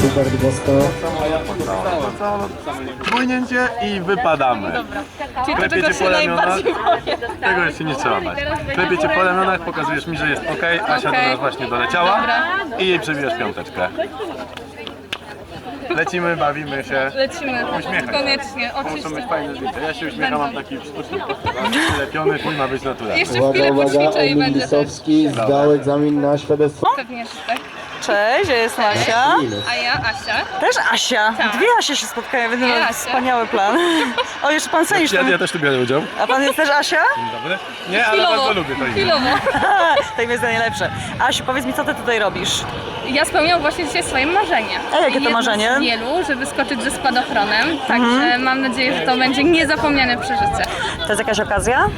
Hubert Bosko. Płynięcie i wypadamy. Czyli to, Klepiecie czego się po ramionach. najbardziej boję. Tego jeszcze nie trzeba bać. Klepiecie po ramionach, pokazujesz mi, że jest ok. Asia do Okej. nas właśnie doleciała Dobra. i jej przebijasz piąteczkę. Lecimy, bawimy się. Lecimy. Uśmiechaj. Koniecznie, Muszą być oczywiście. fajne zdjęcia. Ja się uśmiecham, mam taki sztuczny lepiony, film ma być naturalny. Jeszcze Uwaga, chwilę uwaga, poćwiczę i Emil Lisowski zdał egzamin na świadectwo. pewnie, że tak. Cześć, ja jestem Asia. A ja, Asia. Też Asia. Tak. Dwie Asie się spotkają, będę Dwie Asie. wspaniały plan. O, jeszcze pan Senisz Ja, ja też tu biorę udział. A pan jest też Asia? Dzień dobry. Nie, ale bardzo lubię to imię. Chwilowo. Tak jest najlepsze. Asiu, powiedz mi, co ty tutaj robisz? Ja spełniam właśnie dzisiaj swoje marzenie. A jakie to Jedno marzenie? Z wielu, żeby skoczyć ze spadochronem. Także mam nadzieję, że to będzie niezapomniane przeżycie. To jest jakaś okazja?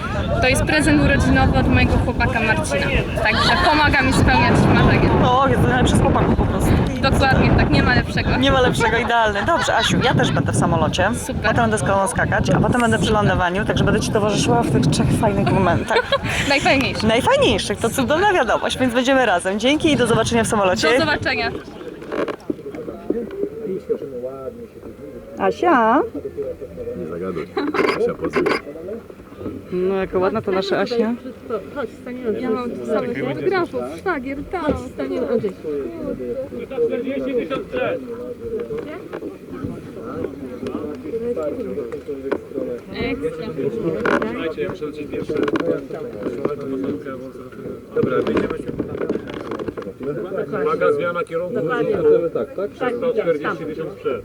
To jest prezent urodzinowy od mojego chłopaka Marcina. Także pomaga mi spełniać marzenie. O, jest to najlepszy z chłopaków po prostu. Dokładnie tak, nie ma lepszego. Nie ma lepszego, idealny. Dobrze, Asiu, ja też będę w samolocie. Super. Potem będę z kolą skakać, a potem będę przy lądowaniu, także będę ci towarzyszyła w tych trzech fajnych momentach. Najfajniejsze. Najfajniejszych, to cudowna wiadomość, więc będziemy razem. Dzięki i do zobaczenia w samolocie. Do zobaczenia. Asia? Nie zagaduj. Asia pozwól. No, jaka ładna to nasza Asia. Ja mam tu samych fotografów, szwagier, tam, staniemy. Andrzej. Słuchajcie, ja muszę lecieć pierwszy. Dobra, wyjdziemy się. Uwaga, zmiana kierunku. Tak, tak? 140 tysięcy przed.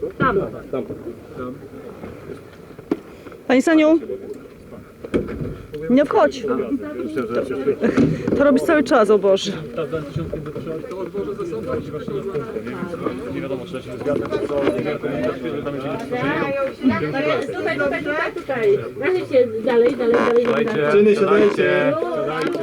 Pani Saniu? Nie wchodź. To robisz cały czas, o Boże. Nie wiadomo, czy się zgadza, czy co, nie wiem, tam będzie Tutaj, tutaj, tutaj, tutaj. Dalej, dalej, dalej. dalej. Czyny, siadajcie. Siadajcie.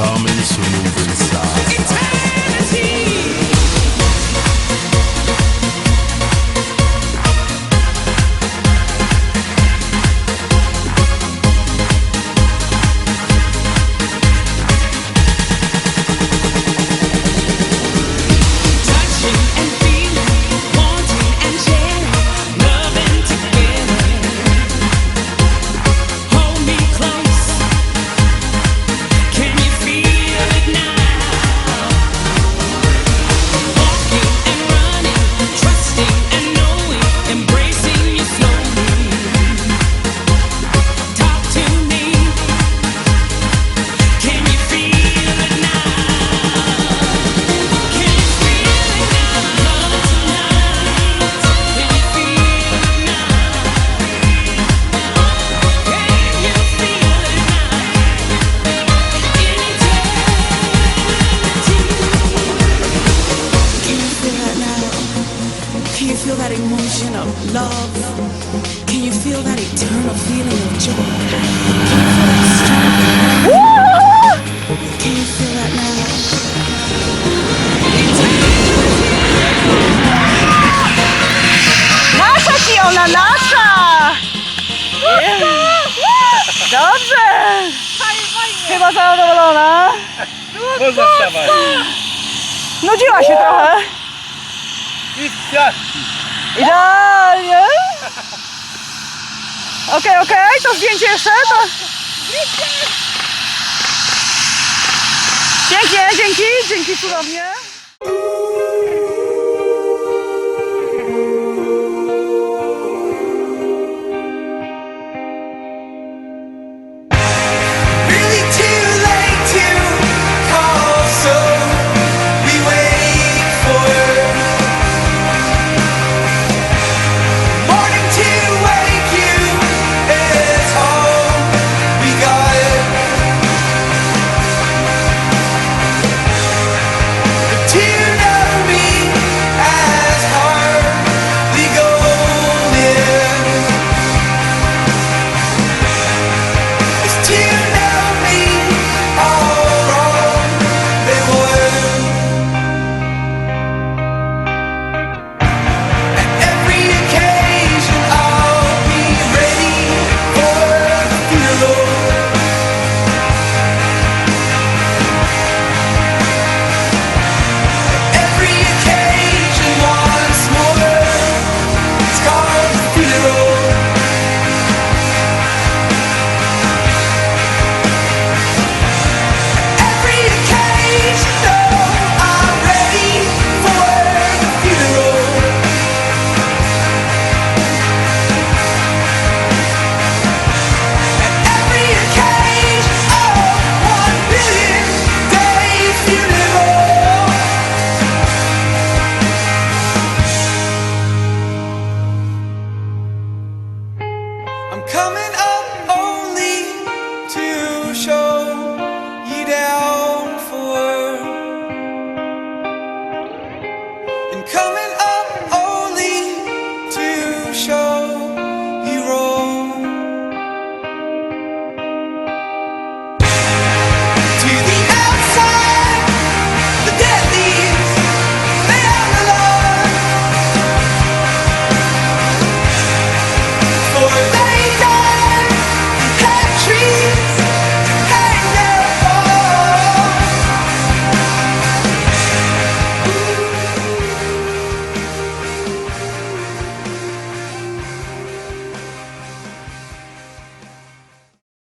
coming soon. love. Can you feel that eternal feeling of joy? Can you feel that now? NASA! Fiona, nasza! Dobrze! Chyba zadowolona. Można wstawać. Nudziła się trochę. I w piaski. Idealnie. Okej, okej, to zdjęcie jeszcze. To... Pięknie, dzięki, dzięki cudownie. Coming up.